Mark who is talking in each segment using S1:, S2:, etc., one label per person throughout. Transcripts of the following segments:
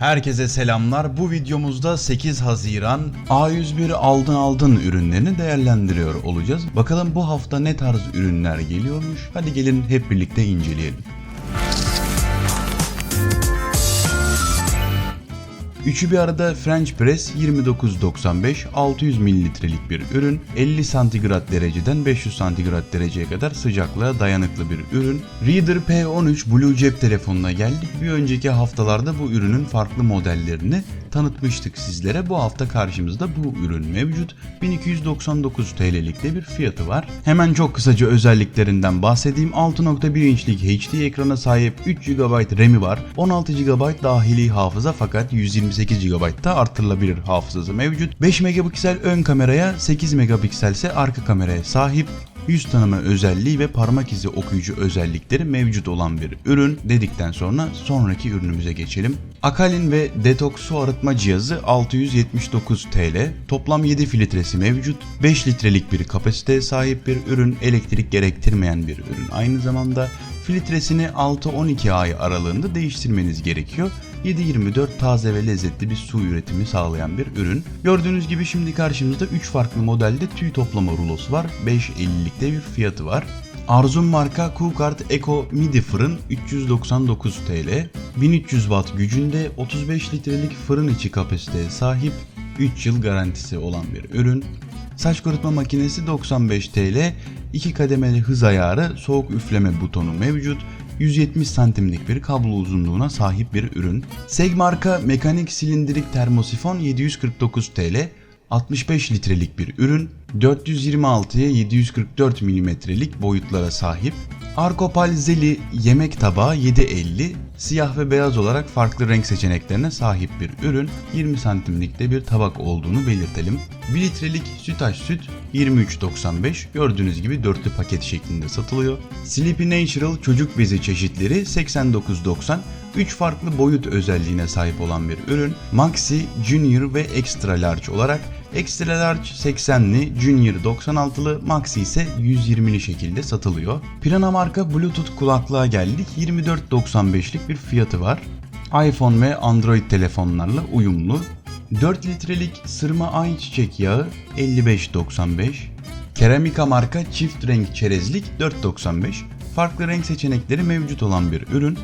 S1: Herkese selamlar. Bu videomuzda 8 Haziran A101 aldın aldın ürünlerini değerlendiriyor olacağız. Bakalım bu hafta ne tarz ürünler geliyormuş. Hadi gelin hep birlikte inceleyelim. Üçü bir arada French Press 29.95 600 mililitrelik bir ürün. 50 santigrat dereceden 500 santigrat dereceye kadar sıcaklığa dayanıklı bir ürün. Reader P13 Blue cep telefonuna geldik. Bir önceki haftalarda bu ürünün farklı modellerini tanıtmıştık sizlere. Bu hafta karşımızda bu ürün mevcut. 1299 TL'lik de bir fiyatı var. Hemen çok kısaca özelliklerinden bahsedeyim. 6.1 inçlik HD ekrana sahip 3 GB RAM'i var. 16 GB dahili hafıza fakat 128 GB da artırılabilir hafızası mevcut. 5 megapiksel ön kameraya 8 megapiksel ise arka kameraya sahip yüz tanıma özelliği ve parmak izi okuyucu özellikleri mevcut olan bir ürün dedikten sonra sonraki ürünümüze geçelim. Akalin ve Detox su arıtma cihazı 679 TL. Toplam 7 filtresi mevcut. 5 litrelik bir kapasiteye sahip bir ürün. Elektrik gerektirmeyen bir ürün. Aynı zamanda filtresini 6-12 ay aralığında değiştirmeniz gerekiyor. 7-24 taze ve lezzetli bir su üretimi sağlayan bir ürün. Gördüğünüz gibi şimdi karşımızda 3 farklı modelde tüy toplama rulosu var. 5.50'likte bir fiyatı var. Arzum marka Cookart Eco Midi fırın 399 TL. 1300 watt gücünde 35 litrelik fırın içi kapasiteye sahip 3 yıl garantisi olan bir ürün. Saç kurutma makinesi 95 TL. 2 kademeli hız ayarı, soğuk üfleme butonu mevcut. 170 santimlik bir kablo uzunluğuna sahip bir ürün. Seg marka mekanik silindirik termosifon 749 TL. 65 litrelik bir ürün. 426'ya 744 milimetrelik boyutlara sahip. Arkopal Zeli yemek tabağı 750, siyah ve beyaz olarak farklı renk seçeneklerine sahip bir ürün. 20 santimlikte bir tabak olduğunu belirtelim. 1 litrelik sütaş süt 23.95 gördüğünüz gibi dörtlü paket şeklinde satılıyor. Sleepy Natural çocuk bezi çeşitleri 89.90 3 farklı boyut özelliğine sahip olan bir ürün. Maxi, Junior ve Extra Large olarak Extra Large 80'li, Junior 96'lı, Maxi ise 120'li şekilde satılıyor. Pirana marka Bluetooth kulaklığa geldik. 24.95'lik bir fiyatı var. iPhone ve Android telefonlarla uyumlu. 4 litrelik sırma ayçiçek yağı 55.95. Keramika marka çift renk çerezlik 4.95. Farklı renk seçenekleri mevcut olan bir ürün.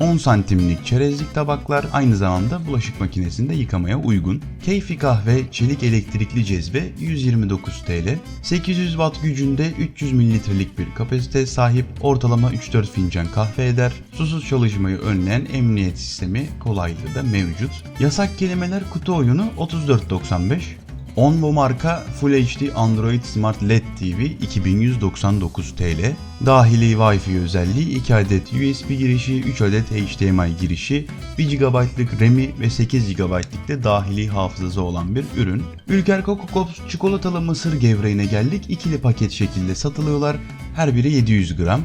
S1: 10 santimlik çerezlik tabaklar aynı zamanda bulaşık makinesinde yıkamaya uygun. Keyfi kahve çelik elektrikli cezve 129 TL. 800 watt gücünde 300 mililitrelik bir kapasite sahip ortalama 3-4 fincan kahve eder. Susuz çalışmayı önleyen emniyet sistemi kolaylığı da mevcut. Yasak kelimeler kutu oyunu 34.95. Onvo marka Full HD Android Smart LED TV 2199 TL. Dahili Wi-Fi özelliği 2 adet USB girişi, 3 adet HDMI girişi, 1 GB'lık RAM'i ve 8 GB'lık de dahili hafızası olan bir ürün. Ülker Coco Pops çikolatalı mısır gevreğine geldik. İkili paket şekilde satılıyorlar. Her biri 700 gram.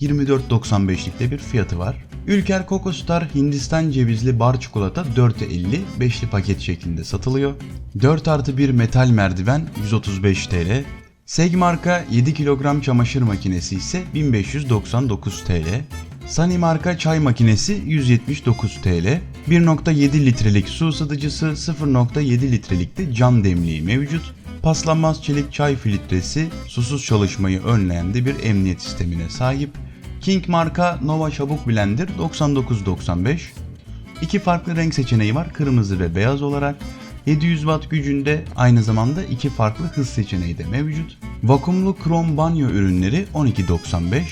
S1: 24.95'likte bir fiyatı var. Ülker Coco Hindistan cevizli bar çikolata 4.50 beşli paket şeklinde satılıyor. 4 artı 1 metal merdiven 135 TL. Seg marka 7 kilogram çamaşır makinesi ise 1599 TL. Sunny marka çay makinesi 179 TL. 1.7 litrelik su ısıtıcısı 0.7 litrelik de cam demliği mevcut. Paslanmaz çelik çay filtresi susuz çalışmayı önleyen de bir emniyet sistemine sahip. King marka Nova çabuk blender 99.95. İki farklı renk seçeneği var kırmızı ve beyaz olarak. 700 watt gücünde aynı zamanda iki farklı hız seçeneği de mevcut. Vakumlu krom banyo ürünleri 12.95.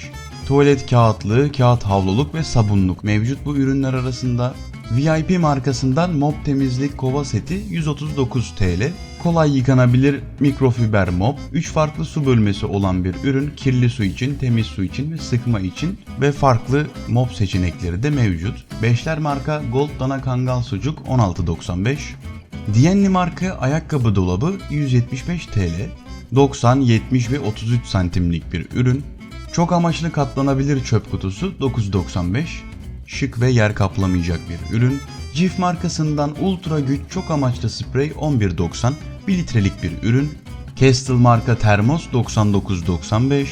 S1: Tuvalet kağıtlığı, kağıt havluluk ve sabunluk mevcut bu ürünler arasında. VIP markasından mop temizlik kova seti 139 TL. Kolay yıkanabilir mikrofiber mop, 3 farklı su bölmesi olan bir ürün kirli su için, temiz su için ve sıkma için ve farklı mop seçenekleri de mevcut. Beşler marka Gold Dana Kangal Sucuk 16.95. Diyenli marka ayakkabı dolabı 175 TL. 90, 70 ve 33 santimlik bir ürün. Çok amaçlı katlanabilir çöp kutusu 9.95. Şık ve yer kaplamayacak bir ürün. Cif markasından ultra güç çok amaçlı sprey 11.90 1 litrelik bir ürün. Kestel marka termos 99.95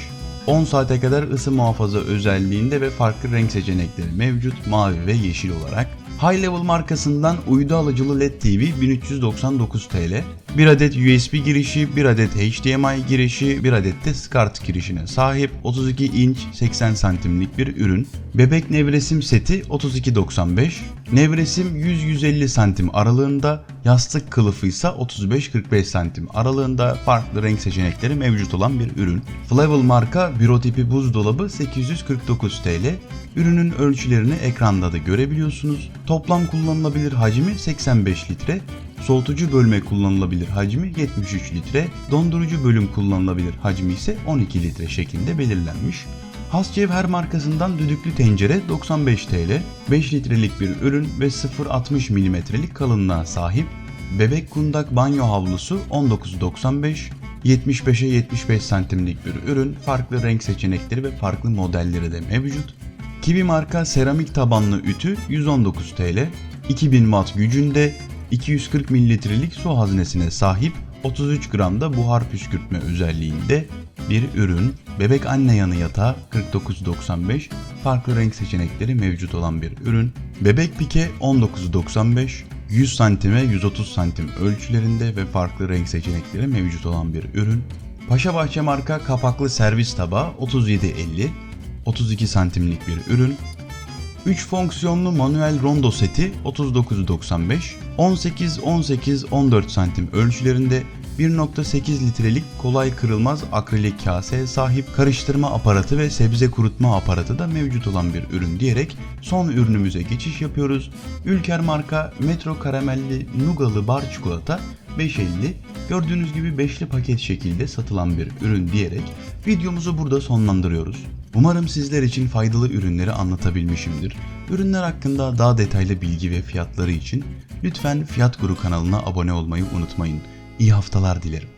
S1: 10 saate kadar ısı muhafaza özelliğinde ve farklı renk seçenekleri mevcut mavi ve yeşil olarak. High Level markasından uydu alıcılı LED TV 1399 TL. 1 adet USB girişi, 1 adet HDMI girişi, 1 adet de SCART girişine sahip 32 inç 80 santimlik bir ürün. Bebek nevresim seti 32.95. Nevresim 100-150 santim aralığında, yastık kılıfı ise 35-45 santim aralığında farklı renk seçenekleri mevcut olan bir ürün. Flavel marka büro tipi buzdolabı 849 TL. Ürünün ölçülerini ekranda da görebiliyorsunuz. Toplam kullanılabilir hacmi 85 litre. Soğutucu bölme kullanılabilir hacmi 73 litre. Dondurucu bölüm kullanılabilir hacmi ise 12 litre şeklinde belirlenmiş. Hascevher markasından düdüklü tencere 95 TL, 5 litrelik bir ürün ve 0.60 mm'lik kalınlığa sahip. Bebek kundak banyo havlusu 19.95, 75'e 75 santimlik bir ürün, farklı renk seçenekleri ve farklı modelleri de mevcut. Kiwi marka seramik tabanlı ütü 119 TL, 2000 watt gücünde 240 mililitrelik su haznesine sahip 33 gramda buhar püskürtme özelliğinde bir ürün. Bebek anne yanı yatağı 49.95 farklı renk seçenekleri mevcut olan bir ürün. Bebek pike 19.95 100 santime 130 santim ölçülerinde ve farklı renk seçenekleri mevcut olan bir ürün. Paşa Bahçe marka kapaklı servis tabağı 37.50 32 santimlik bir ürün. 3 fonksiyonlu manuel rondo seti 39.95, 18 18 14 santim ölçülerinde 1.8 litrelik kolay kırılmaz akrilik kaseye sahip karıştırma aparatı ve sebze kurutma aparatı da mevcut olan bir ürün diyerek son ürünümüze geçiş yapıyoruz. Ülker marka Metro karamelli nugalı bar çikolata 5.50 gördüğünüz gibi beşli paket şekilde satılan bir ürün diyerek videomuzu burada sonlandırıyoruz. Umarım sizler için faydalı ürünleri anlatabilmişimdir. Ürünler hakkında daha detaylı bilgi ve fiyatları için lütfen Fiyat Guru kanalına abone olmayı unutmayın. İyi haftalar dilerim.